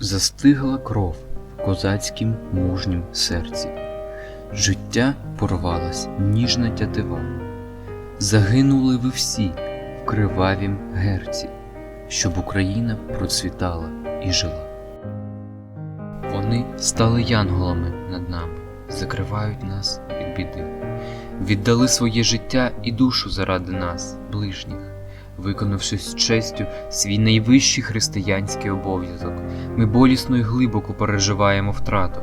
Застигла кров в козацькім мужнім серці, життя порвалась ніжна тятива, загинули ви всі в кривавім герці, щоб Україна процвітала і жила. Вони стали янголами над нами, закривають нас від біди, віддали своє життя і душу заради нас, ближніх, виконавши з честю свій найвищий християнський обов'язок. Ми болісно й глибоко переживаємо втрату,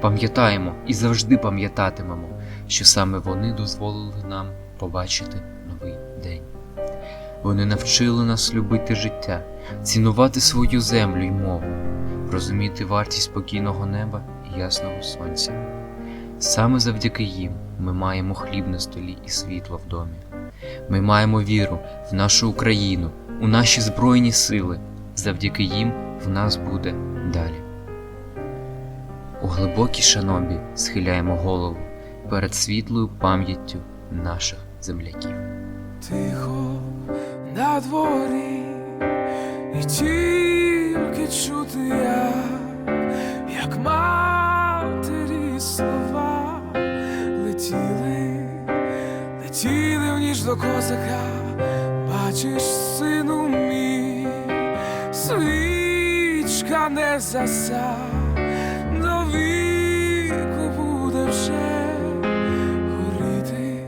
пам'ятаємо і завжди пам'ятатимемо, що саме вони дозволили нам побачити новий день. Вони навчили нас любити життя, цінувати свою землю й мову, розуміти вартість спокійного неба і ясного сонця. Саме завдяки їм ми маємо хліб на столі і світло в домі. Ми маємо віру в нашу Україну, у наші Збройні сили. Завдяки їм в нас буде далі. У глибокій шанобі схиляємо голову перед світлою пам'яттю наших земляків. Тихо на дворі, і тільки чути я, як матері слова до козака, бачиш, сину мій, свічка не заса, до віку буде вже горіти.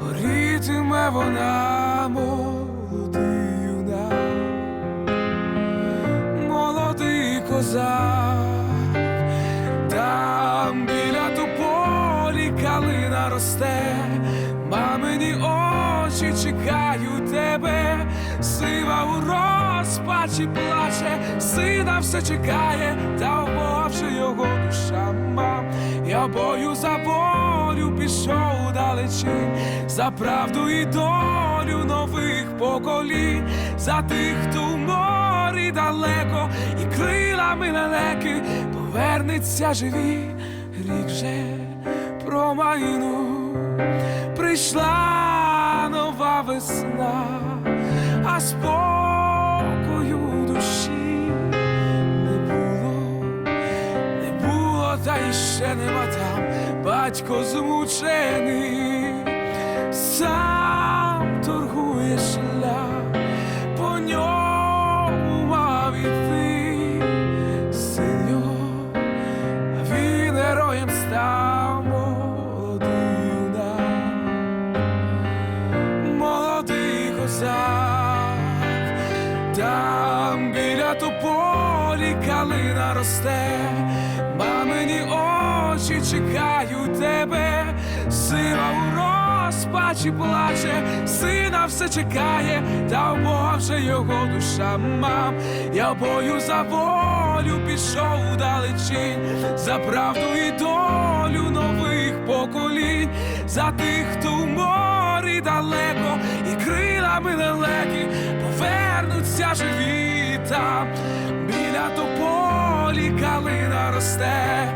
Горітиме вона молодий молодий козак, там біля тополі калина росте, очі чекають тебе, сива у розпачі плаче, сина все чекає, та в його душа мам. Я бою за волю пішов далечінь, за правду і долю нових поколінь, за тих, хто в морі далеко, і крилами лелеки повернеться живі, рік же промайнув, прийшла весна, а спокою душі не було не було, та й ще нема там. Батько змучений, сам торгує тополі калина росте, мамині очі чекають тебе, сила у розпачі плаче, сина все чекає, та вже його душа мам. Я бою за волю пішов далечінь, за правду і долю нових поколінь, за тих, хто в морі далеко, і крилами лелеки повернуться живі там, біля тополі калина росте,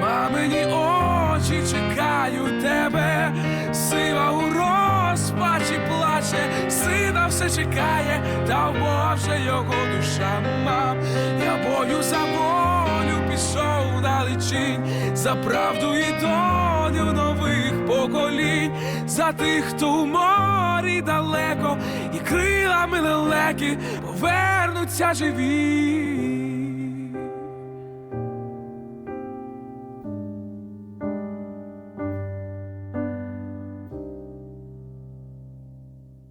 мамині очі чекають тебе, сива у розпачі плаче, сина все чекає, та в його душа. Мам. Я бою за волю пішов далечінь, за правду і долю нових поколінь, за тих, хто в морі далеко, і крилами лелеки вернуться живі.